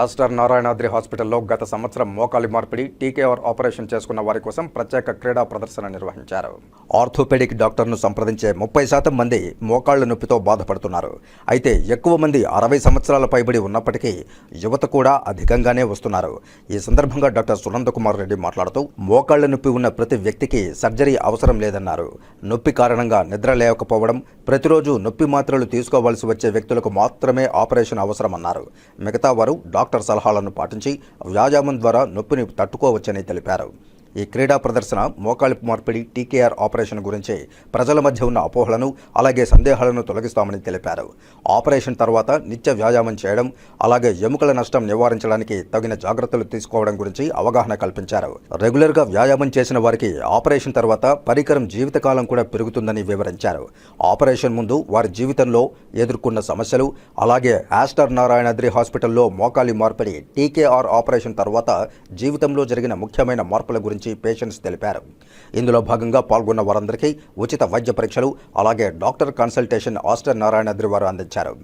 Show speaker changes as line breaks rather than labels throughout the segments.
Aster Narayanadri హాస్పిటల్లో గత సంవత్సరం మోకాలి మార్పిడి టీకేఆర్ ఆపరేషన్ చేసుకున్న వారి కోసం ప్రత్యేక క్రీడా ప్రదర్శన నిర్వహించారు. ఆర్థోపెడిక్ డాక్టర్ను సంప్రదించే ముప్పై శాతం మంది మోకాళ్ళ నొప్పితో బాధపడుతున్నారు. అయితే ఎక్కువ మంది అరవై సంవత్సరాల పైబడి ఉన్నప్పటికీ యువత కూడా అధికంగానే వస్తున్నారు. ఈ సందర్భంగా డాక్టర్ సునంద కుమార్ రెడ్డి మాట్లాడుతూ మోకాళ్ళ నొప్పి ఉన్న ప్రతి వ్యక్తికి సర్జరీ అవసరం లేదన్నారు. నొప్పి కారణంగా నిద్ర లేకపోవడం ప్రతిరోజు నొప్పి మాత్రలు తీసుకోవాల్సి వచ్చే వ్యక్తులకు మాత్రమే ఆపరేషన్ అవసరమన్నారు. మిగతా వారు డాక్టర్ సలహాలను పాటించి వ్యాయామం ద్వారా నొప్పిని తట్టుకోవచ్చని తెలిపారు. ఈ క్రీడా ప్రదర్శన మోకాలి మార్పిడి టీకేఆర్ ఆపరేషన్ గురించి ప్రజల మధ్య ఉన్న అపోహలను అలాగే సందేహాలను తొలగిస్తామని తెలిపారు. ఆపరేషన్ తర్వాత నిత్య వ్యాయామం చేయడం అలాగే ఎముకల నష్టం నివారించడానికి తగిన జాగ్రత్తలు తీసుకోవడం గురించి అవగాహన కల్పించారు. రెగ్యులర్గా వ్యాయామం చేసిన వారికి ఆపరేషన్ తర్వాత పరికరం జీవితకాలం కూడా పెరుగుతుందని వివరించారు. ఆపరేషన్ ముందు వారి జీవితంలో ఎదుర్కొన్న సమస్యలు అలాగే ఆస్టర్ నారాయణాద్రి హాస్పిటల్లో మోకాలి మార్పిడి టీకేఆర్ ఆపరేషన్ తర్వాత జీవితంలో జరిగిన ముఖ్యమైన మార్పుల గురించి పేషెంట్స్ తెలిపారు. ఇందులో భాగంగా పాల్గొన్న వారందరికీ ఉచిత వైద్య పరీక్షలు అలాగే డాక్టర్ కన్సల్టేషన్ ఆస్టర్ నారాయణాద్రి వారు అందించారు.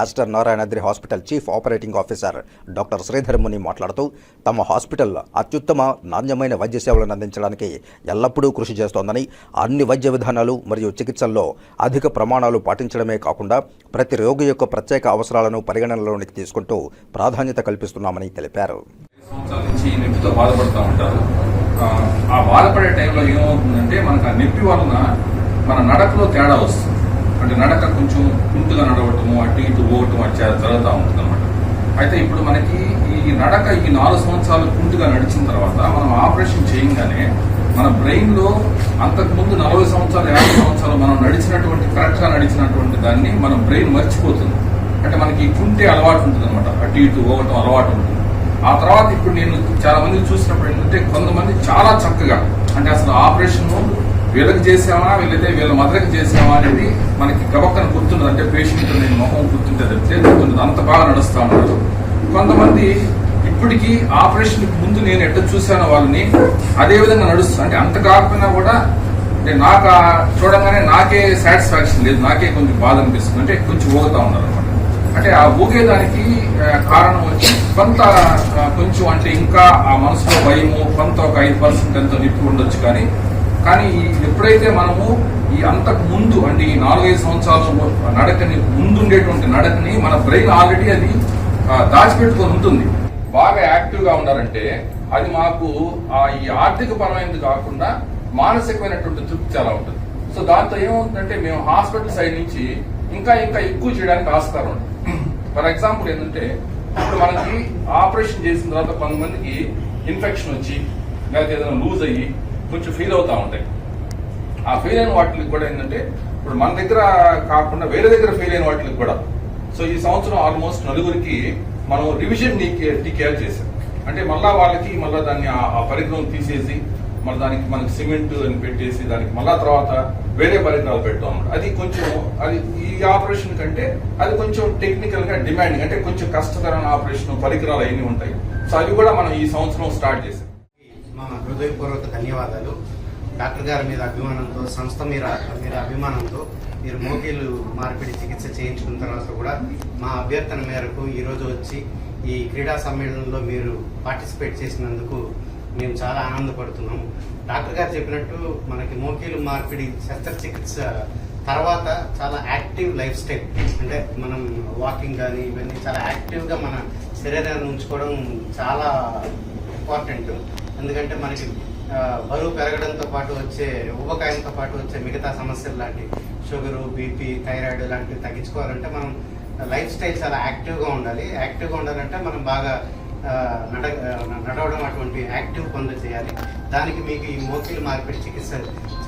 Aster Narayanadri hospital chief operating officer doctor Sridhar Muni మాట్లాడుతూ తమ హాస్పిటల్ అత్యుత్తమ నాణ్యమైన వైద్య సేవలను అందించడానికి ఎల్లప్పుడూ కృషి చేస్తోందని అన్ని వైద్య విధానాలు మరియు చికిత్సల్లో అధిక ప్రమాణాలు పాటించడమే కాకుండా ప్రతి రోగి యొక్క ప్రత్యేక అవసరాలను పరిగణనలోనికి తీసుకుంటూ ప్రాధాన్యత కల్పిస్తున్నామని తెలిపారు.
ఆ, బాధపడే టైంలో ఏమవుతుందంటే మనకు ఆ నొప్పి వలన మన నడకలో తేడా వస్తుంది. అంటే నడక కొంచెం కుంటుగా నడవటము అటు ఇటు పోవటం అది జరుగుతూ ఉంటుంది అనమాట అయితే ఇప్పుడు మనకి ఈ నడక ఈ నాలుగు సంవత్సరాలు కుంటుగా నడిచిన తర్వాత మనం ఆపరేషన్ చేయగానే మన బ్రెయిన్లో అంతకుముందు అంతకు ముందు నలభై సంవత్సరాలు యాభై సంవత్సరాలు మనం నడిచినటువంటి కరెక్ట్గా నడిచినటువంటి దాన్ని మన బ్రెయిన్ మర్చిపోతుంది. అంటే మనకి కుంటే అలవాటు ఉంటుంది అనమాట అటు ఇటు పోవటం అలవాటు ఉంటుంది. ఆ తర్వాత ఇప్పుడు నేను చాలా మంది చూసినప్పుడు ఏంటంటే కొంతమంది చాలా చక్కగా అంటే అసలు ఆపరేషన్ వీళ్ళకి చేసామా వీళ్ళైతే వీళ్ళ మదర్కి చేసామా అనేది మనకి గబక్కన గుర్తుండదు. అంటే పేషెంట్ నేను మొహం గుర్తుంటే తప్పితే అంత బాగా నడుస్తూ ఉన్నారు కొంతమంది ఇప్పటికీ ఆపరేషన్ ముందు నేను ఎట్లా చూశానో వాళ్ళని అదే విధంగా నడుస్తుంది అంటే అంత కాకపోయినా కూడా అంటే నాకు చూడంగానే నాకే సాటిస్ఫాక్షన్ లేదు. నాకే కొంచెం బాధ అనిపిస్తుంది. అంటే కొంచెం ఊగుతా ఉన్నారు అనమాట అంటే ఆ ఊగేదానికి కారణం వచ్చి కొంత కొంచెం అంటే ఇంకా ఆ మనసులో భయము కొంత ఒక ఐదు పర్సెంట్ ఎంతో నిప్పి ఉండొచ్చు కానీ కానీ ఎప్పుడైతే మనము ఈ అంతకు ముందు అంటే ఈ నాలుగైదు సంవత్సరాల నడకని ముందుండేటువంటి నడకని మన బ్రెయిన్ ఆల్రెడీ అది దాచిపెట్టుకొని ఉంటుంది. బాగా యాక్టివ్గా ఉన్నారంటే అది మాకు ఆ ఈ ఆర్థిక పరమైనది కాకుండా మానసికమైనటువంటి తృప్తి చాలా ఉంటుంది. సో దాంతో ఏమవుతుందంటే మేము హాస్పిటల్ సైడ్ నుంచి ఇంకా ఇంకా ఎక్కువ చేయడానికి ఆస్కారం ఉంటుంది. ఫర్ ఎగ్జాంపుల్ ఏంటంటే ఇప్పుడు మనకి ఆపరేషన్ చేసిన తర్వాత కొంతమందికి ఇన్ఫెక్షన్ వచ్చి లేకపోతే ఏదైనా లూజ్ అయ్యి కొంచెం ఫీల్ అవుతా ఉంటాయి. ఆ ఫెయిల్ అయిన వాటికి కూడా ఏంటంటే ఇప్పుడు మన దగ్గర కాకుండా వేరే దగ్గర ఫెయిల్ అయిన వాటికి కూడా. సో ఈ సంవత్సరం ఆల్మోస్ట్ నలుగురికి మనం రివిజన్ టీకేర్ చేసాం అంటే మళ్ళా వాళ్ళకి మళ్ళా దాన్ని ఆ- పరిగ్రహం తీసేసి మరి దానికి మనకి సిమెంట్ అని పెట్టేసి దానికి మళ్ళా తర్వాత వేరే పరికరాలు పెట్టాం అది కొంచెం అది ఈ ఆపరేషన్ కంటే అది కొంచెం టెక్నికల్గా డిమాండింగ్ అంటే కొంచెం కష్టతరమైన ఆపరేషన్ పరికరాలు అవన్నీ ఉంటాయి. సో అవి కూడా మనం ఈ సంవత్సరం స్టార్ట్ చేసాం
మా హృదయపూర్వక ధన్యవాదాలు. డాక్టర్ గారి మీద అభిమానంతో సంస్థ మీద మీద అభిమానంతో మీరు మోకీలు మార్పిడి చికిత్స చేయించుకున్న తర్వాత కూడా మా అభ్యర్థన మేరకు ఈరోజు వచ్చి ఈ క్రీడా సమ్మేళనంలో మీరు పార్టిసిపేట్ చేసినందుకు మేము చాలా ఆనందపడుతున్నాము. డాక్టర్ గారు చెప్పినట్టు మనకి మోకీలు మార్పిడి శస్త్రచికిత్స తర్వాత చాలా యాక్టివ్ లైఫ్ స్టైల్. అంటే మనం వాకింగ్ కానీ ఇవన్నీ చాలా యాక్టివ్గా మన శరీరాన్ని ఉంచుకోవడం చాలా ఇంపార్టెంట్. ఎందుకంటే మనకి బరువు పెరగడంతో పాటు వచ్చే ఊబకాయంతో పాటు వచ్చే మిగతా సమస్యలు లాంటి షుగరు బీపీ థైరాయిడ్ లాంటివి తగ్గించుకోవాలంటే మనం లైఫ్ స్టైల్ చాలా యాక్టివ్గా ఉండాలి. యాక్టివ్గా ఉండాలంటే మనం బాగా నడ నడవడం అటువంటి యాక్టివ్ పనులు చేయాలి. దానికి మీకు ఈ మోకిలు మార్పిడి చికిత్స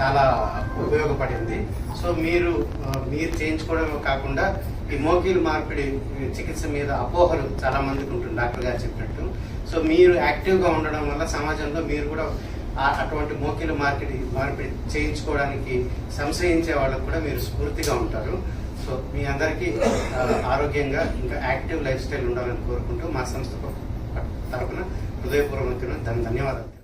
చాలా ఉపయోగపడింది. సో మీరు మీరు చేయించుకోవడమే కాకుండా ఈ మోకిల్ మార్పిడి చికిత్స మీద అపోహలు చాలా మందికి ఉంటుంది డాక్టర్ గారు చెప్పినట్టు. సో మీరు యాక్టివ్గా ఉండడం వల్ల సమాజంలో మీరు కూడా అటువంటి మోకిల మార్పిడి మార్పిడి చేయించుకోవడానికి సంశయించే వాళ్ళకు కూడా మీరు స్ఫూర్తిగా ఉంటారు. సో మీ అందరికీ ఆరోగ్యంగా ఇంకా యాక్టివ్ లైఫ్ స్టైల్ ఉండాలని కోరుకుంటూ మా సంస్థ తరఫున హృదయపూర్వక ధన్యవాదాలు